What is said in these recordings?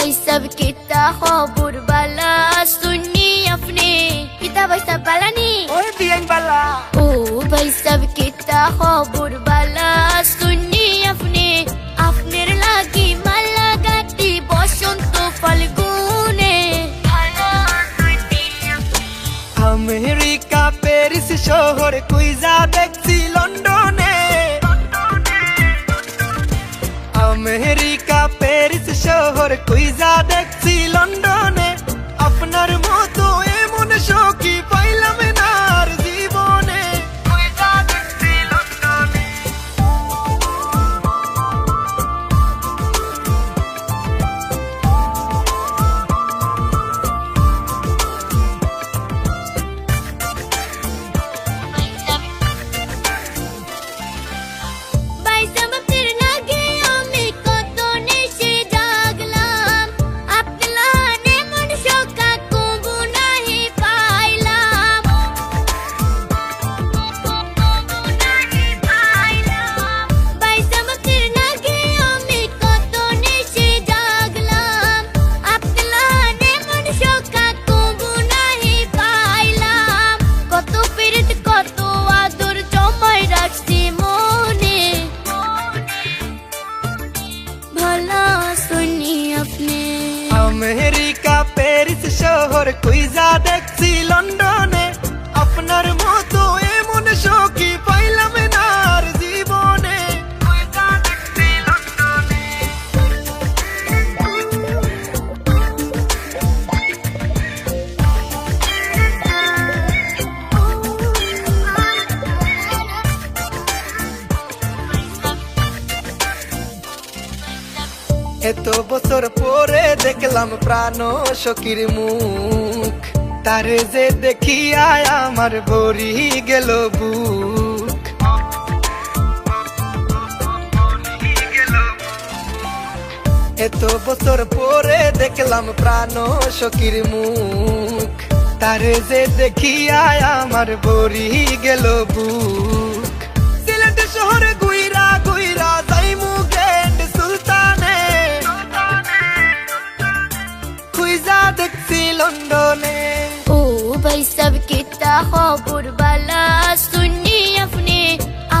باي سب كتا خبر بلا سني افني كتا باي سب بلاني او بيان بلا او باي سب كتا خبر بلا سني افني افنر لاغي مالا غاتي بوشنت فالگونه America Paris শহর কুইজা দেখছি London শহর কুইজা দেখছি আমেরিকা প্যারিস শহর কুইজা দেখছি লন্ডনে এত বছর পরে দেখলাম প্রাণ সখীর মুখ। তারে যে দেখিয়া আমার ভরি গেল বুক। এত বছর পরে দেখলাম প্রাণ সখীর মুখ। তারে যে দেখিয়া আমার ভরি গেল বুক। লন্ডনে। ও ভাই সব কিতা খবর বালা। শুনি আপনি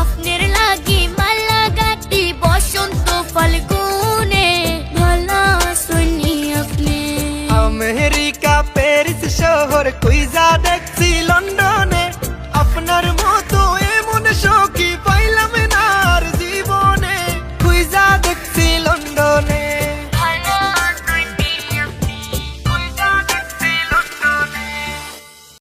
আপনার লাগি মালা গাতি বসন্ত ফাল্গুনে। ভালা শুনি আপনি। আমেরিকা প্যারিস শহর কুইজা দেখছি লন্ডনে।